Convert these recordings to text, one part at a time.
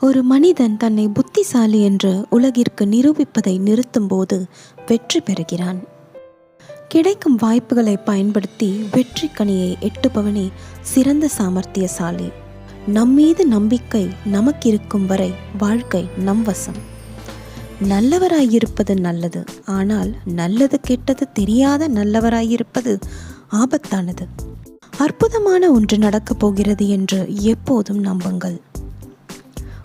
ஒரு மனிதன் தன்னை புத்திசாலி என்று உலகிற்கு நிரூபிப்பதை நிறுத்தும்போது வெற்றி பெறுகிறான். கிடைக்கும் வாய்ப்புகளை பயன்படுத்தி வெற்றி கனியை எட்டுபவனே சிறந்த சாமர்த்தியசாலி. நம்மீது நம்பிக்கை நமக்கிருக்கும் வரை வாழ்க்கை நம் வசம். நல்லவராயிருப்பது நல்லது ஆனால் நல்லது கெட்டது தெரியாத நல்லவராயிருப்பது ஆபத்தானது. அற்புதமான ஒன்று நடக்கப் போகிறது என்று எப்போதும் நம்புங்கள்.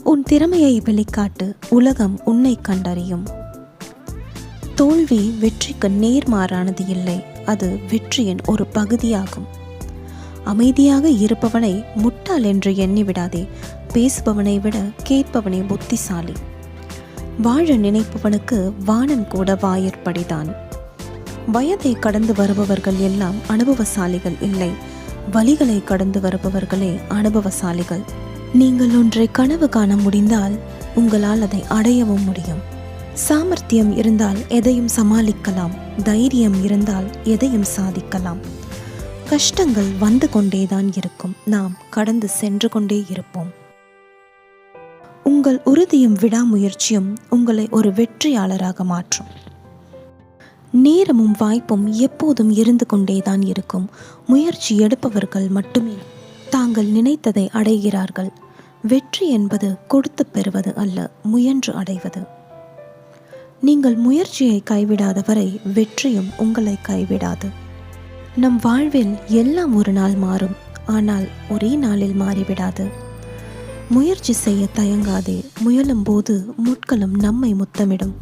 உன் திறமையை வெளிக்காட்டு உலகம் உன்னை கண்டறியும். தோல்வி வெற்றிக்கு நேர்மாறானது இல்லை. அது வெற்றியின் ஒரு பகுதியாகும். அமைதியாக இருப்பவனை முட்டாள் என்று எண்ணிவிடாதே. பேசுபவனை விட கேட்பவனே புத்திசாலி. வாழ நினைப்பவனுக்கு வானம் கூட வாயிற்படிதான். வயதை கடந்து வருபவர்கள் எல்லாம் அனுபவசாலிகள் இல்லை. வழிகளை கடந்து வருபவர்களே அனுபவசாலிகள். நீங்கள் ஒன்றை கனவு காண முடிந்தால் உங்களால் அதை அடையவும் முடியும். சாமர்த்தியம் இருந்தால் எதையும் சமாளிக்கலாம். தைரியம் இருந்தால் எதையும் சாதிக்கலாம். கஷ்டங்கள் வந்து கொண்டேதான் இருக்கும். நாம் கடந்து சென்று கொண்டே இருப்போம். உங்கள் உறுதியும் விடாமுயற்சியும் உங்களை ஒரு வெற்றியாளராக மாற்றும். நேரமும் வாய்ப்பும் எப்போதும் இருந்து கொண்டேதான் இருக்கும். முயற்சி எடுப்பவர்கள் மட்டுமே தாங்கள் நினைத்ததை அடைகிறார்கள். வெற்றி என்பது கொடுத்து பெறுவது அல்ல முயன்று அடைவது. நீங்கள் முயற்சியை கைவிடாத வரை வெற்றியும் உங்களை கைவிடாது. நம் வாழ்வில் எல்லாம் ஒரு நாள் மாறும் ஆனால் ஒரே நாளில் மாறிவிடாது. முயற்சி செய்ய தயங்காதே முயலும் போது முட்களும் நம்மை முத்தமிடும்.